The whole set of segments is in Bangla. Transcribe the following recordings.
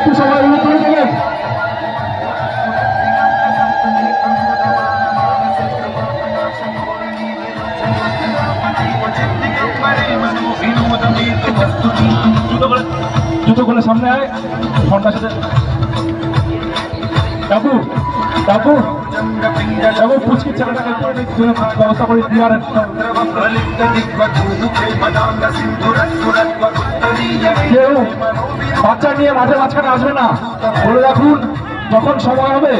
একটু সবাই করে দেবেন। জুতো করে সামনে আয় ঘণ্টার সাথে। কাকু কাকু কাকু পুচকি ছেলেটাকে ব্যবস্থা করে দিয়ে আর কেউ বাচ্চা নিয়ে মাঠে মাঝখানে আসবে না। বলে রাখুন, যখন সময় হবে,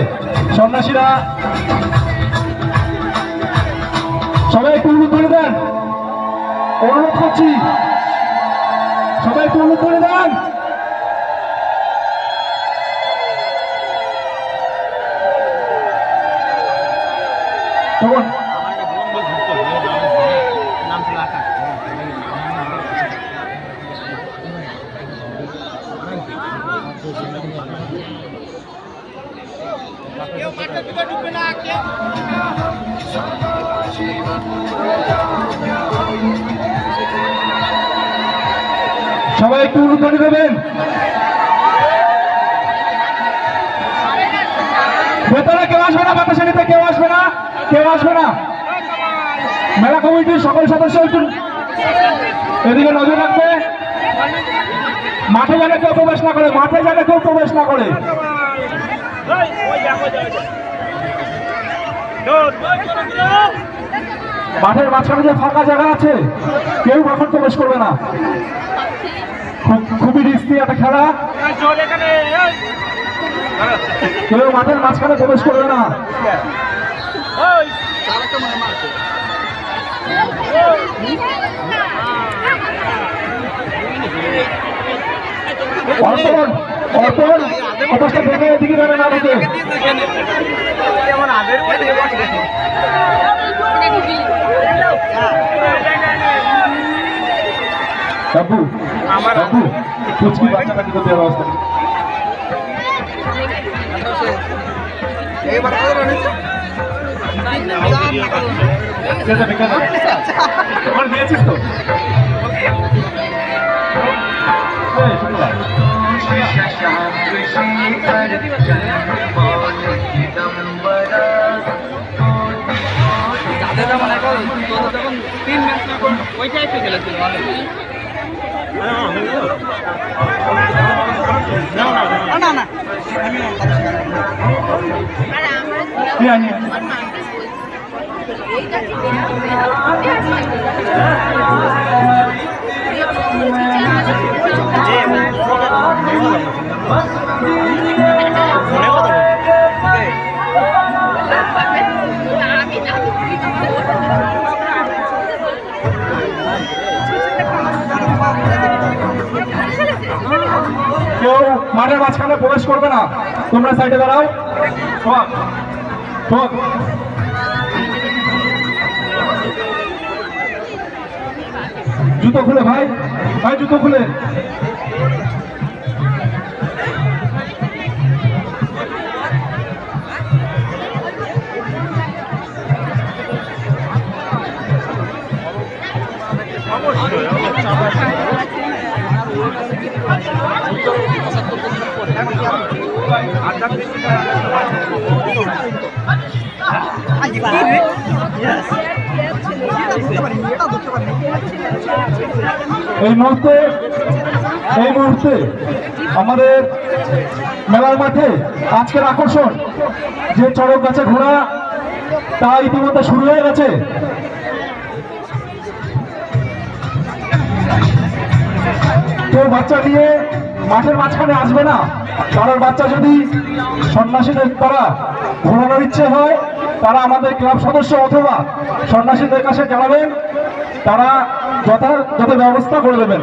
সন্ন্যাসীরা সবাই একটু করে দেন। অনুরোধ করছি, সবাই একটু করে দেন। সবাই একটু অনুরোধ দেবেন ভেতরে কেউ আসবে না বাতাসে নিতে কেউ আসবে না, কেউ আসবে না। মেলা কমিটির সকল সদস্য একটু এদিকে নজর রাখবে। মাঠে যেন কেউ প্রবেশ না করে, মাঠে যেন কেউ প্রবেশ না করে। মাঠের মাঝখানে যে ফাঁকা জায়গা আছে, কেউ এখন প্রবেশ করবে না। খুবই রিস্কি একটা খেলা। কেউ মাঠের মাঝখানে প্রবেশ করবে না। অর্পণ অর্পণ। অবস্থা দেখে এদিকে যাবে না ঢুকে বাবু বাবু কুচকি বাচ্চাটাকে তো দেওয়ার ব্যবস্থা করুন। কে যাবে, কে যাবে? তোমার দিয়েছিস তো তাদের যেমন এখন তোদের যখন তিন ম্যাচ না ওইটাই তো খেলেছিল না না? কেউ মাঠের মাঝখানে প্রবেশ করবে না। তোমরা সাইডে দাঁড়াও। জুতো খুলে ভাই। ভাই, জুতো খুলে। এই মুহূর্তে এই মুহূর্তে আমাদের মেলার মাঠে আজকের আকর্ষণ, যে চড়ক গাছে ঘোড়া, তা ইতিমধ্যে শুরু হয়ে গেছে। কেউ বাচ্চা নিয়ে মাঠের মাঝখানে আসবে না। কারোর বাচ্চা যদি সন্ন্যাসীদের দ্বারা ঘোরানোর ইচ্ছে হয়, তারা আমাদের ক্লাব সদস্য অথবা সন্ন্যাসীদের কাছে জানাবেন, তারা যথাযথ ব্যবস্থা করে দেবেন।